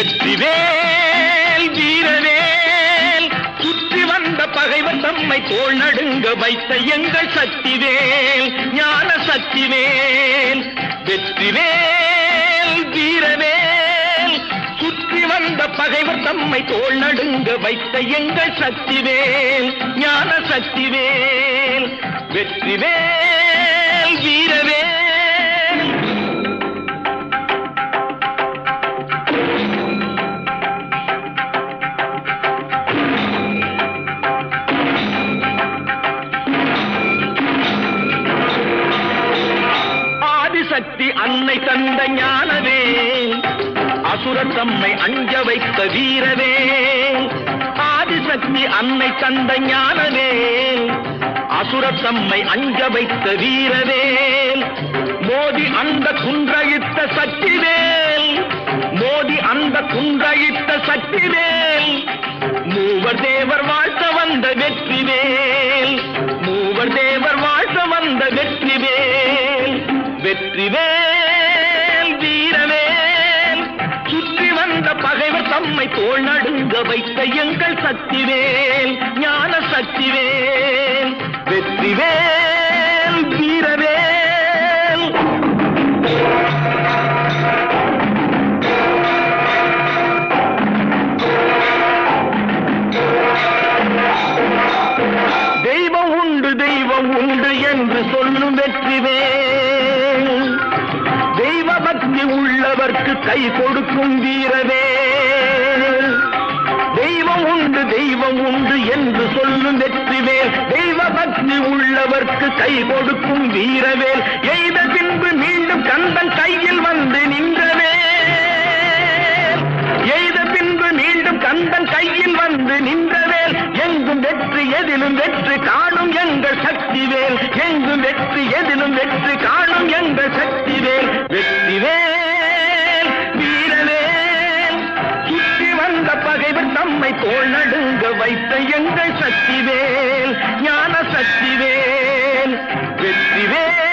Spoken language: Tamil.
வெற்றிவேல் வீரவேல். சுற்றி வந்த பகைவர் தம்மை தோள் நடுங்க வைத்த எங்கள் சக்திவேல் ஞான சக்திவேல். வெற்றிவேல் வீரவேல். சுற்றி வந்த பகைவர் தம்மை தோள் நடுங்க வைத்த எங்கள் சக்திவேல் ஞான சக்திவேல். வெற்றிவேல் வீரவேல். சக்தி அன்னை தந்த ஞானவே அசுரர் தம்மை அஞ்ச வைத்த வீரவே ஆதிசக்தி அன்னை தந்த ஞானவே அசுரர் தம்மை அஞ்ச வைத்த வீரவேல் மோதி அந்த குன்றழித்த சக்திவேல் மோதி அந்த குன்றழித்த சக்திவேல் மூவர் தேவர் வாழ்த்த வந்த வெற்றிவேல் வெற்றிவேல் வீரவேல். சுற்றி வந்த பகைவர் தம்மை தோல் நடுங்க வைத்த எங்கள் சக்திவேல் ஞான சக்திவேல். வெற்றிவேல் வீரவேல். தெய்வம் உண்டு தெய்வம் உண்டு என்று சொல்லும் வெற்றிவேல். பக்தி உள்ளவர்க்கு கை கொடுக்கும் வீரவே தெய்வம் உண்டு தெய்வம் உண்டு என்று சொல்லும் வெற்றிவேல் தெய்வ பக்தி உள்ளவர்க்கு கை கொடுக்கும் வீரவேல் எய்த பின்பு மீண்டும் கந்தன் கையில் வந்து நின்றவே. எய்த பின்பு மீண்டும் கந்தன் கையில் வந்து நின்றவேல் எங்கும் வெற்றி எதிலும் வெற்றி காணும் எங்கள் சக்திவேல் எங்கும் வெற்றி எதிலும் வெற்றி காணும் எங்கள் சக்திவேல் பகைவர் தம்மை தோள் நடுங்க வைத்த எங்கள் சக்திவேல் ஞான சக்திவேல் வெற்றிவேல்.